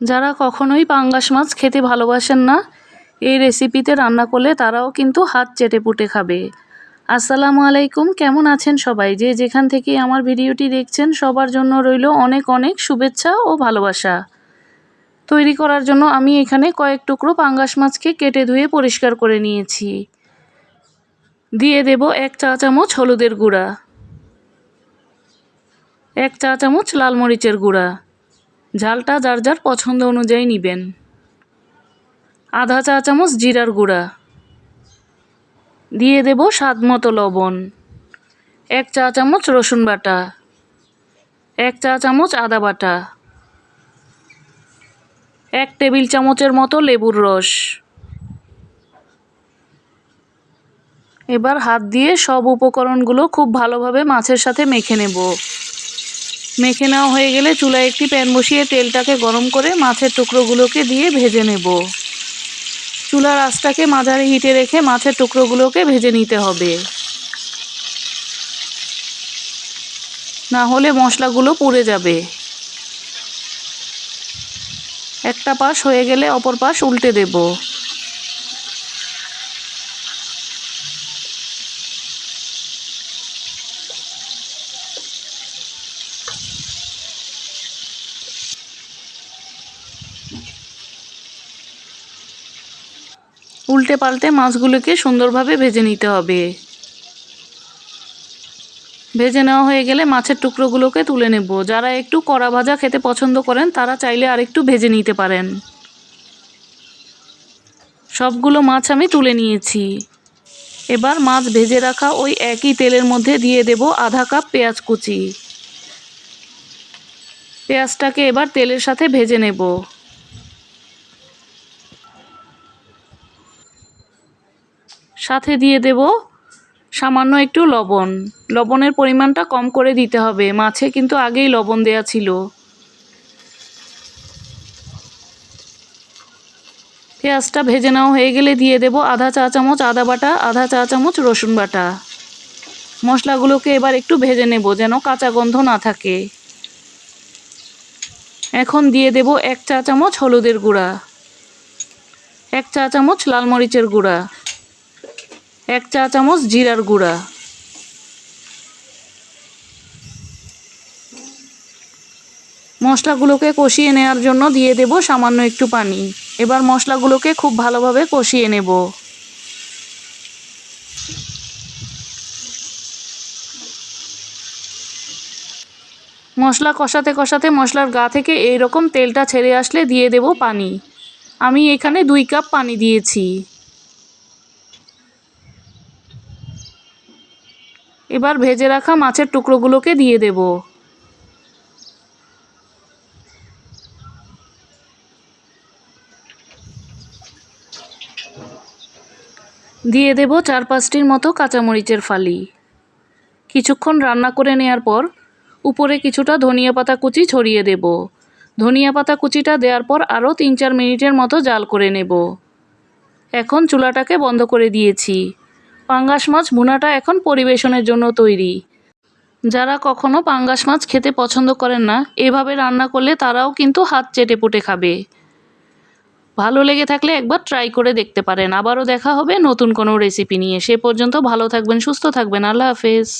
যারা কখনোই পাঙ্গাস মাছ খেতে ভালোবাসেন না, এই রেসিপিতে রান্না করলে তারাও কিন্তু হাত চেটে পুটে খাবে। আসসালামু আলাইকুম, কেমন আছেন সবাই? যে যেখান থেকে আমার ভিডিওটি দেখছেন, সবার জন্য রইল অনেক অনেক শুভেচ্ছা ও ভালোবাসা। তৈরি করার জন্য আমি এখানে কয়েক টুকরো পাঙ্গাস মাছকে কেটে ধুয়ে পরিষ্কার করে নিয়েছি। দিয়ে দেব এক চা চামচ হলুদের গুঁড়া, এক চা চামচ লাল মরিচের গুঁড়া। ঝালটা যার যার পছন্দ অনুযায়ী নেবেন। আধা চা চামচ জিরার গুঁড়া। দিয়ে দেব স্বাদ মতো লবণ। এক চা চামচ রসুন বাটা। এক চা চামচ আদা বাটা। এক টেবিল চামচের মতো লেবুর রস। এবার হাত দিয়ে সব উপকরণগুলো খুব ভালোভাবে মাছের সাথে মেখে নেব। মেখে নেওয়া হয়ে গেলে চুলায় একটি প্যান বসিয়ে তেলটাকে গরম করে মাছের টুকরোগুলোকে দিয়ে ভেজে নেব। চুলার আঁচটাকে মাঝারি হিটে রেখে মাছের টুকরোগুলোকে ভেজে নিতে হবে। না হলে মশলাগুলো পুড়ে যাবে। একটা পাশ হয়ে গেলে অপর পাশ উল্টে দেব। উল্টে পাল্টে মাছগুলোকে সুন্দরভাবে ভেজে নিতে হবে। ভেজে নেওয়া হয়ে গেলে মাছের টুকরোগুলোকে তুলে নেব। যারা একটু কড়া ভাজা খেতে পছন্দ করেন, তারা চাইলে আরেকটু ভেজে নিতে পারেন। সবগুলো মাছ আমি তুলে নিয়েছি। এবার মাছ ভেজে রাখা ওই একই তেলের মধ্যে দিয়ে দেব আধা কাপ পেঁয়াজ কুচি। পেঁয়াজটাকে এবার তেলের সাথে ভেজে নেব। সাথে দিয়ে দেব সামান্য একটু লবণ। লবণের পরিমাণটা কম করে দিতে হবে। মাছে কিন্তু আগেই লবণ দেয়া ছিল। পেঁয়াজটা ভেজে নেওয়া হয়ে গেলে দিয়ে দেব আধা চা চামচ আদা বাটা, আধা চা চামচ রসুন বাটা। মশলাগুলোকে এবার একটু ভেজে নেব যেন কাঁচা গন্ধ না থাকে। এখন দিয়ে দেব এক চা চামচ হলুদের গুঁড়া, এক চা চামচ লাল মরিচের গুঁড়া। এক চা চামচ জিরার গুঁড়া। মশলাগুলোকে কষিয়ে নেওয়ার জন্য দিয়ে দেব সামান্য একটু পানি। এবার মশলাগুলোকে খুব ভালোভাবে কষিয়ে নেব। মশলা কষাতে কষাতে মশলার গা থেকে এই রকম তেলটা ছেড়ে আসলে দিয়ে দেব পানি। আমি এখানে দুই কাপ পানি দিয়েছি। এবার ভেজে রাখা মাছের টুকরোগুলোকে দিয়ে দেব। দিয়ে দেব চার পাঁচটির মতো কাঁচামরিচের ফালি। কিছুক্ষণ রান্না করে নেওয়ার পর উপরে কিছুটা ধনিয়া পাতা কুচি ছড়িয়ে দেব। ধনিয়া পাতা কুচিটা দেওয়ার পর আরও তিন চার মিনিটের মতো জাল করে নেব। এখন চুলাটাকে বন্ধ করে দিয়েছি। পাঙ্গাস মাছ বোনাটা এখন পরিবেশনের জন্য তৈরি। যারা কখনো পাঙ্গাস মাছ খেতে পছন্দ করেন না, এভাবে রান্না করলে তারাও কিন্তু হাত চেটে পুটে খাবে। ভালো লেগে থাকলে একবার ট্রাই করে দেখতে পারেন। আবারও দেখা হবে নতুন কোনো রেসিপি নিয়ে। সে পর্যন্ত ভালো থাকবেন, সুস্থ থাকবেন। আল্লাহ হাফেজ।